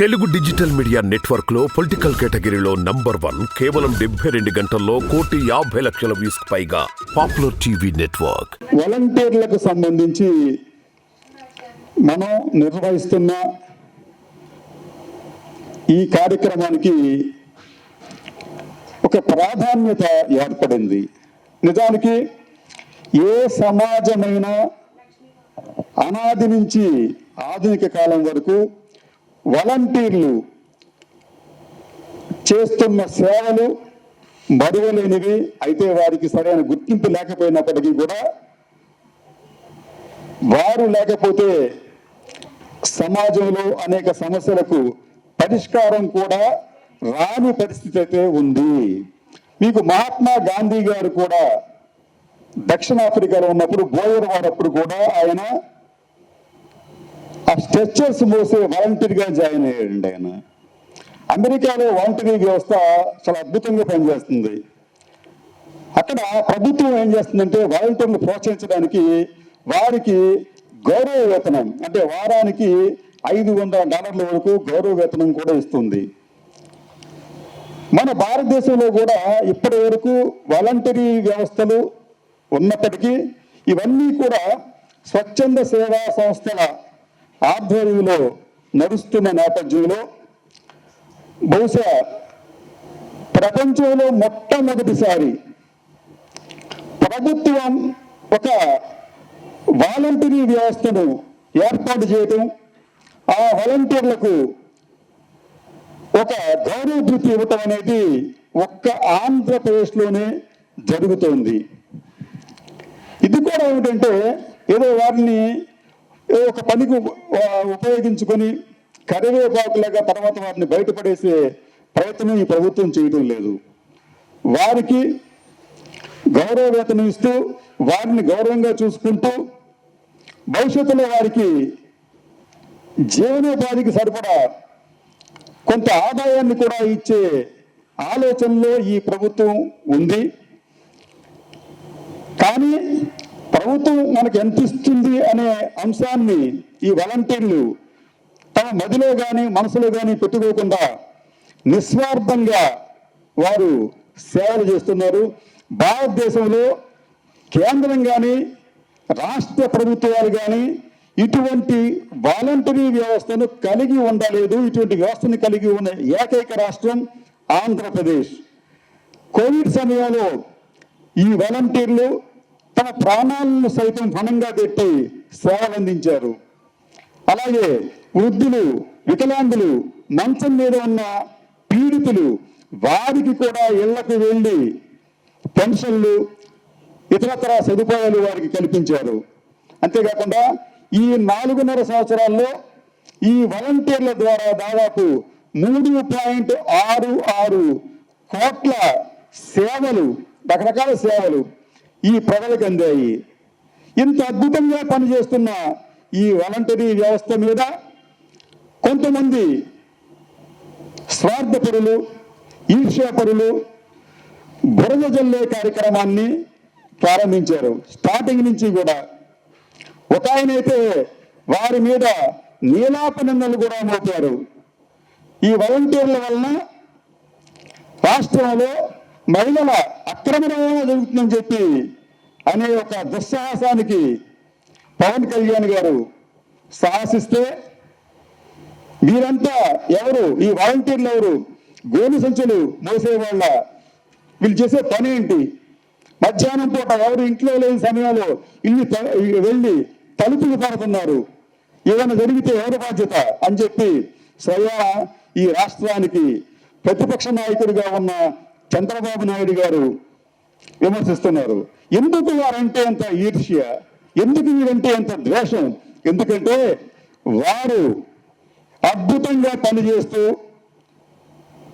Telugu digital media నెట్వర్క్లో political కేటగిరీలో number one కేవలం డెబ్బై రెండు గంటల్లో కోటి యాభై లక్షల వ్యూస్ పైగా పాపులర్ టీవీ నెట్వర్క్. వాలంటీర్లకు సంబంధించి మనం నిర్వహిస్తున్న ఈ కార్యక్రమానికి ఒక ప్రాధాన్యత ఏర్పడింది. నిజానికి ఏ సమాజమైనా అనాది నుంచి ఆధునిక కాలం వరకు వాలంటీర్లు చేస్తున్న సేవలు మరువలేనివి. అయితే వారికి సరైన గుర్తింపు లేకపోయినప్పటికీ కూడా వారు లేకపోతే సమాజంలో అనేక సమస్యలకు పరిష్కారం కూడా రాని పరిస్థితి అయితే ఉంది. మీకు మహాత్మా గాంధీ గారు కూడా దక్షిణాఫ్రికాలో ఉన్నప్పుడు బోయర్ వారప్పుడు కూడా ఆయన ఆ స్ట్రెచ్చర్స్ మోసే వాలంటీర్గా జాయిన్ అయ్యాడండి ఆయన. అమెరికాలో వాలంటరీ వ్యవస్థ చాలా అద్భుతంగా పనిచేస్తుంది. అక్కడ ప్రభుత్వం ఏం చేస్తుందంటే వాలంటీర్లు ప్రోత్సహించడానికి వారికి గౌరవ వేతనం అంటే వారానికి ఐదు వందల డాలర్ల వరకు గౌరవ వేతనం కూడా ఇస్తుంది. మన భారతదేశంలో కూడా ఇప్పటి వరకు వాలంటరీ వ్యవస్థలు ఉన్నప్పటికీ ఇవన్నీ కూడా స్వచ్ఛంద సేవా సంస్థల ఆధ్వర్యంలో నడుస్తున్న నేపథ్యంలో బహుశా ప్రపంచంలో మొట్టమొదటిసారి ప్రభుత్వం ఒక వాలంటరీ వ్యవస్థను ఏర్పాటు చేయటం ఆ వాలంటీర్లకు ఒక గౌరవ ఇవ్వటం అనేది ఒక్క ఆంధ్రప్రదేశ్లోనే జరుగుతోంది. ఇది కూడా ఏమిటంటే ఏదో వారిని ఒక పనికి ఉపయోగించుకొని కరివేపాకులాగా తర్వాత వారిని బయటపడేసే ప్రయత్నం ఈ ప్రభుత్వం చేయడం లేదు. వారికి గౌరవ వేతనం ఇస్తూ వారిని గౌరవంగా చూసుకుంటూ భవిష్యత్తులో వారికి జీవనోపాధికి సరిపడా కొంత ఆదాయాన్ని కూడా ఇచ్చే ఆలోచనలో ఈ ప్రభుత్వం ఉంది. కానీ ప్రభుత్వం మనకు ఎంత ఇస్తుంది అనే అంశాన్ని ఈ వాలంటీర్లు తమ మదిలో కానీ మనసులో కానీ పెట్టుకోకుండా నిస్వార్థంగా వారు సేవలు చేస్తున్నారు. భారతదేశంలో కేంద్రం కానీ రాష్ట్ర ప్రభుత్వాలు కానీ ఇటువంటి వాలంటరీ వ్యవస్థను కలిగి ఉండలేదు. ఇటువంటి వ్యవస్థను కలిగి ఉన్న ఏకైక రాష్ట్రం ఆంధ్రప్రదేశ్. కోవిడ్ సమయంలో ఈ వాలంటీర్లు తమ ప్రాణాలను సైతం పణంగా పెట్టి సేవలందించారు అలాగే వృద్ధులు వికలాంగులు మంచం మీద ఉన్న పీడితులు వారికి కూడా ఇళ్ళకు వెళ్ళి పెన్షన్లు ఇతరతర సదుపాయాలు వారికి కల్పించారు. అంతేకాకుండా ఈ నాలుగున్నర సంవత్సరాల్లో ఈ వాలంటీర్ల ద్వారా దాదాపు మూడు పాయింట్ ఆరు ఆరు కోట్ల సేవలు రకరకాల సేవలు ఈ ప్రజలకు అందాయి ఇంత అద్భుతంగా పనిచేస్తున్న ఈ వాలంటరీ వ్యవస్థ మీద కొంతమంది స్వార్థపరులు ఈర్ష్యాపరులు బురద జల్లే కార్యక్రమాన్ని ప్రారంభించారు. స్టార్టింగ్ నుంచి కూడా ఒక ఆయనైతే వారి మీద నీలాప నిందలు కూడా మోపారు. ఈ వాలంటీర్ల వలన రాష్ట్రంలో మహిళల అక్రమ రవాణా జరుగుతుందని చెప్పి అనే ఒక దుస్సాహసానికి పవన్ కళ్యాణ్ గారు సాహసిస్తే వీరంతా ఎవరు? ఈ వాలంటీర్లు ఎవరు? గోను సంచులు మోసేవాళ్ళ. వీళ్ళు చేసే పని ఏంటి? మధ్యాహ్నం పూట ఎవరు ఇంట్లో లేని సమయంలో ఇల్లు త- వెళ్ళి తలుపులు పడుతున్నారు ఏదైనా జరిగితే ఎవరు బాధ్యత? అని చెప్పి స్వయా ఈ రాష్ట్రానికి ప్రతిపక్ష నాయకుడిగా ఉన్న చంద్రబాబు నాయుడు గారు విమర్శిస్తున్నారు. ఎందుకు వారంటే అంత ఈర్ష్య? ఎందుకు వీరంటే అంత ద్వేషం? ఎందుకంటే వారు అద్భుతంగా పనిచేస్తూ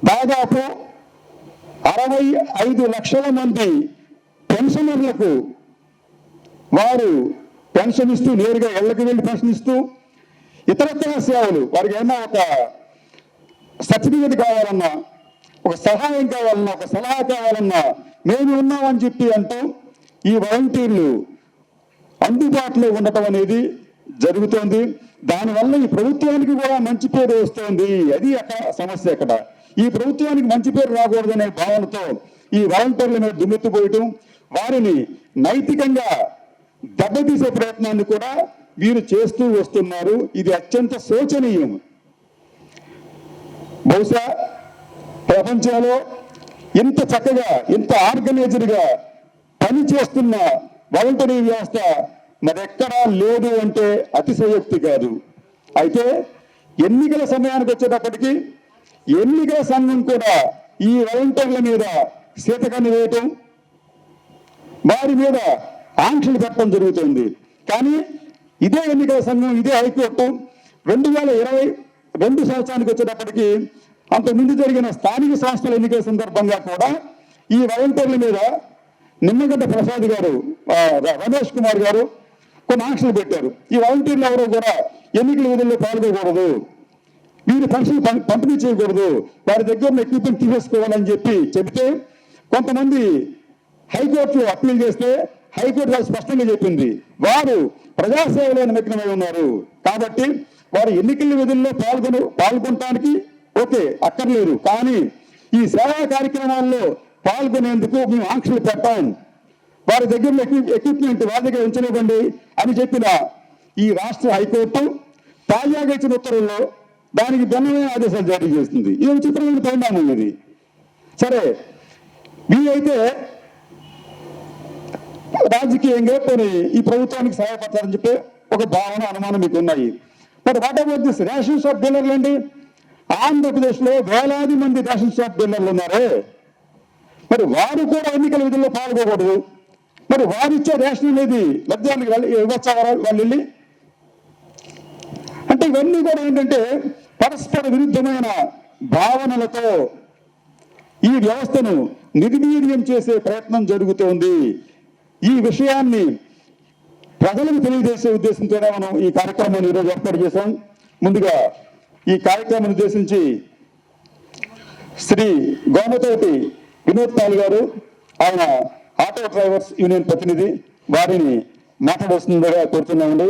దాదాపు అరవై ఐదు లక్షల మంది పెన్షనర్లకు వారు పెన్షన్ ఇస్తూ నేరుగా ఇళ్ళకి వెళ్ళి పెన్షన్ ఇస్తూ ఇతరత్ర సేవలు. వారికి ఏమన్నా ఒక సర్టిఫికేట్ కావాలన్నా ఒక సహాయం కావాలన్నా ఒక సలహా కావాలన్నా మేము ఉన్నామని చెప్పి అంటూ ఈ వాలంటీర్లు అందుబాటులో ఉండటం అనేది జరుగుతోంది. దానివల్ల ఈ ప్రభుత్వానికి కూడా మంచి పేరు వస్తుంది. అది అక్కడ సమస్య అక్కడ ఈ ప్రభుత్వానికి మంచి పేరు రాకూడదనే భావనతో ఈ వాలంటీర్ల మీద దుమ్మెత్తిపోయటం వారిని నైతికంగా దెబ్బతీసే ప్రయత్నాన్ని కూడా వీరు చేస్తూ వస్తున్నారు. ఇది అత్యంత శోచనీయం. బహుశా ప్రపంచంలో ఇంత చక్కగా ఇంత ఆర్గనైజ్డ్గా పని చేస్తున్న వాలంటరీ వ్యవస్థ మరెక్కడా లేదు అంటే అతిశయోక్తి కాదు. అయితే ఎన్నికల సమయానికి వచ్చేటప్పటికి ఎన్నికల సంఘం కూడా ఈ వాలంటీర్ల మీద శీతకాన్ని వేయటం వారి మీద ఆంక్షలు పెట్టడం జరుగుతుంది. కానీ ఇదే ఎన్నికల సంఘం ఇదే హైకోర్టు రెండు వేల ఇరవై రెండు సంవత్సరానికి వచ్చేటప్పటికి అంతకుముందు జరిగిన స్థానిక సంస్థల ఎన్నికల సందర్భంగా కూడా ఈ వాలంటీర్ల మీద నిమ్మగడ్డ ప్రసాద్ గారు రమేష్ కుమార్ గారు కొన్ని ఆంక్షలు పెట్టారు. ఈ వాలంటీర్లు ఎవరు కూడా ఎన్నికల విధుల్లో పాల్గొకూడదు వీరి ఫంక్షన్ పం- పంపిణీ చేయకూడదు. వారి దగ్గర ఎక్విప్మెంట్ తీసేసుకోవాలని చెప్పి చెబితే కొంతమంది హైకోర్టులో అప్పీల్ చేస్తే హైకోర్టు వారు స్పష్టంగా చెప్పింది. వారు ప్రజాసేవలో నిమగ్నమై ఉన్నారు. కాబట్టి వారు ఎన్నికల విధుల్లో పాల్గొను పాల్గొనడానికి ఓకే అక్కర్లేదు. కానీ ఈ సేవా కార్యక్రమాల్లో పాల్గొనేందుకు మేము ఆంక్షలు పెట్టాం. వారి దగ్గర ఎక్విప్మెంట్ వారి దగ్గర ఉంచనివ్వండి అని చెప్పిన ఈ రాష్ట్ర హైకోర్టు తాజాగా ఇచ్చిన ఉత్తర్వుల్లో దానికి భిన్నమైన ఆదేశాలు జారీ చేస్తుంది. ఇది విచిత్రమైన పరిణామం ఇది. సరే వీలైతే రాజకీయంగా కొన్ని ఈ ప్రభుత్వానికి సహాయపడతారని చెప్పి ఒక భావన అనుమానం మీకు ఉన్నాయి. మరి what about this ration shop డీలర్లు అండి ఆంధ్రప్రదేశ్లో వేలాది మంది రేషన్ షాప్ డీలర్లు ఉన్నారే. మరి వారు కూడా ఎన్నికల విధుల్లో పాల్గొకూడదు. మరి వారిచ్చే రేషన్ అనేది లబ్ధానికి వెళ్ళి ఇవ్వచ్చా వాళ్ళు వెళ్ళి? అంటే ఇవన్నీ కూడా ఏంటంటే పరస్పర విరుద్ధమైన భావనలతో ఈ వ్యవస్థను నిర్వీర్యం చేసే ప్రయత్నం జరుగుతోంది. ఈ విషయాన్ని ప్రజలకు తెలియజేసే ఉద్దేశంతోనే మనం ఈ కార్యక్రమాన్ని ఈరోజు ఏర్పాటు చేశాం. ముందుగా ఈ కార్యక్రమం ఉద్దేశించి శ్రీ గోమతోటి వినోద్ పాల్ గారు ఆయన ఆటో డ్రైవర్స్ యూనియన్ ప్రతినిధి వారిని మాట్లాడవలసిందిగా కోరుతున్నామండి.